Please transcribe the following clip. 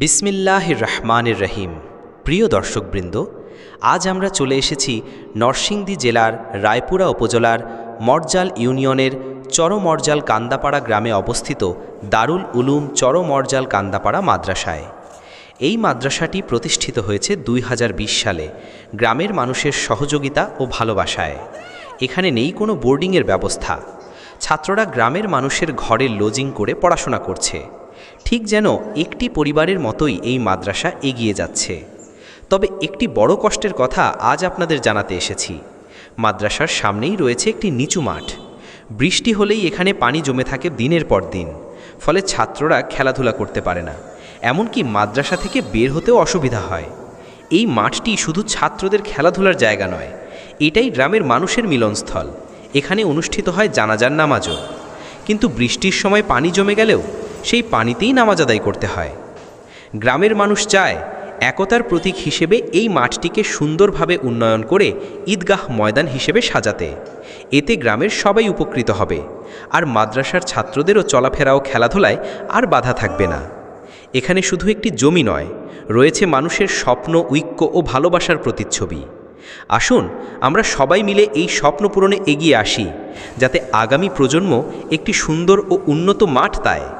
বিসমিল্লাহ রহমানির রহিম। প্রিয় দর্শকবৃন্দ, আজ আমরা চলে এসেছি নরসিংদী জেলার রায়পুরা উপজেলার মরজাল ইউনিয়নের চরমরজাল কান্দাপাড়া গ্রামে অবস্থিত দারুল উলুম চরমরজাল কান্দাপাড়া মাদ্রাসায়। এই মাদ্রাসাটি প্রতিষ্ঠিত হয়েছে দুই হাজার বিশ সালে, গ্রামের মানুষের সহযোগিতা ও ভালোবাসায়। এখানে নেই কোনো বোর্ডিংয়ের ব্যবস্থা। ছাত্ররা গ্রামের মানুষের ঘরে লজিং করে পড়াশোনা করছে। ঠিক যেন একটি পরিবারের মতোই এই মাদ্রাসা এগিয়ে যাচ্ছে। তবে একটি বড় কষ্টের কথা আজ আপনাদের জানাতে এসেছি। মাদ্রাসার সামনেই রয়েছে একটি নিচু মাঠ। বৃষ্টি হলেই এখানে পানি জমে থাকে দিনের পর দিন, ফলে ছাত্ররা খেলাধুলা করতে পারে না। এমনকি মাদ্রাসা থেকে বের হতেও অসুবিধা হয়। এই মাঠটি শুধু ছাত্রদের খেলাধুলার জায়গা নয়, এটাই গ্রামের মানুষের মিলনস্থল। এখানে অনুষ্ঠিত হয় জানাজার নামাজও। কিন্তু বৃষ্টির সময় পানি জমে গেলেও সেই পানিতেই নামাজ আদায় করতে হয়। গ্রামের মানুষ চায় একতার প্রতীক হিসেবে এই মাঠটিকে সুন্দরভাবে উন্নয়ন করে ঈদগাহ ময়দান হিসেবে সাজাতে। এতে গ্রামের সবাই উপকৃত হবে। আর মাদ্রাসার ছাত্রদেরও চলাফেরা ও খেলাধুলায় আর বাধা থাকবে না। এখানে শুধু একটি জমি নয়, রয়েছে মানুষের স্বপ্ন, ঐক্য ও ভালোবাসার প্রতিচ্ছবি। আসুন, আমরা সবাই মিলে এই স্বপ্ন পূরণে এগিয়ে আসি, যাতে আগামী প্রজন্ম একটি সুন্দর ও উন্নত মাঠ পায়।